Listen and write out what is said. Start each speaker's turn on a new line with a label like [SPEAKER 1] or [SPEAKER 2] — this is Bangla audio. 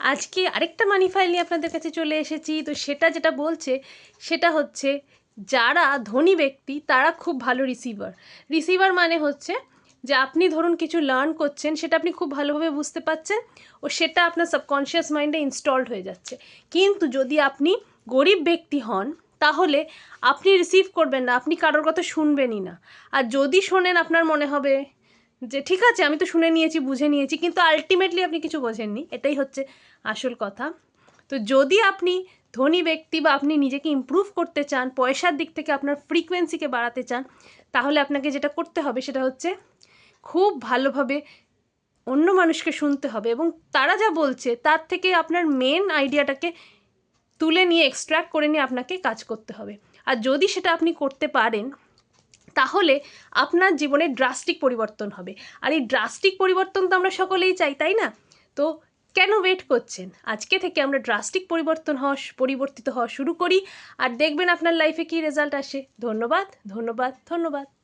[SPEAKER 1] আজকে আরেকটা মানি ফাইল নিয়ে আপনাদের কাছে চলে এসেছি। তো সেটা যেটা বলছে, সেটা হচ্ছে যারা ধনী ব্যক্তি, তারা খুব ভালো রিসিভার রিসিভার মানে হচ্ছে যে আপনি ধরুন কিছু লার্ন করছেন, সেটা আপনি খুব ভালোভাবে বুঝতে পারছেন ও সেটা আপনার সাবকনশিয়াস মাইন্ডে ইনস্টলড হয়ে যাচ্ছে। কিন্তু যদি আপনি গরিব ব্যক্তি হন, তাহলে আপনি রিসিভ করবেন না, আপনি কারোর কথা শুনবেনই না। আর যদি শোনেন, আপনার মনে হবে যে ঠিক আছে, আমি তো শুনে নিয়েছি, বুঝে নিয়েছি, কিন্তু আলটিমেটলি আপনি কিছু বোঝেননি। এটাই হচ্ছে আসল কথা। তো যদি আপনি ধনী ব্যক্তি বা আপনি নিজেকে ইমপ্রুভ করতে চান, পয়সার দিক থেকে আপনার ফ্রিকোয়েন্সিকে বাড়াতে চান, তাহলে আপনাকে যেটা করতে হবে সেটা হচ্ছে খুব ভালোভাবে অন্য মানুষকে শুনতে হবে এবং তারা যা বলছে, তার থেকে আপনার মেন আইডিয়াটাকে তুলে নিয়ে এক্সট্র্যাক্ট করে নিয়ে আপনাকে কাজ করতে হবে। আর যদি সেটা আপনি করতে পারেন তাহলে আপনার জীবনে ড্রাস্টিক পরিবর্তন হবে। আর এই ড্রাস্টিক পরিবর্তন তো আমরা সকলেই চাই, তাই না? তো কেন ওয়েট করছেন? আজকে থেকে আমরা ড্রাস্টিক পরিবর্তন হওয়া পরিবর্তিত হওয়া শুরু করি। আর দেখবেন আপনার লাইফে কি রেজাল্ট আসে। ধন্যবাদ ধন্যবাদ ধন্যবাদ।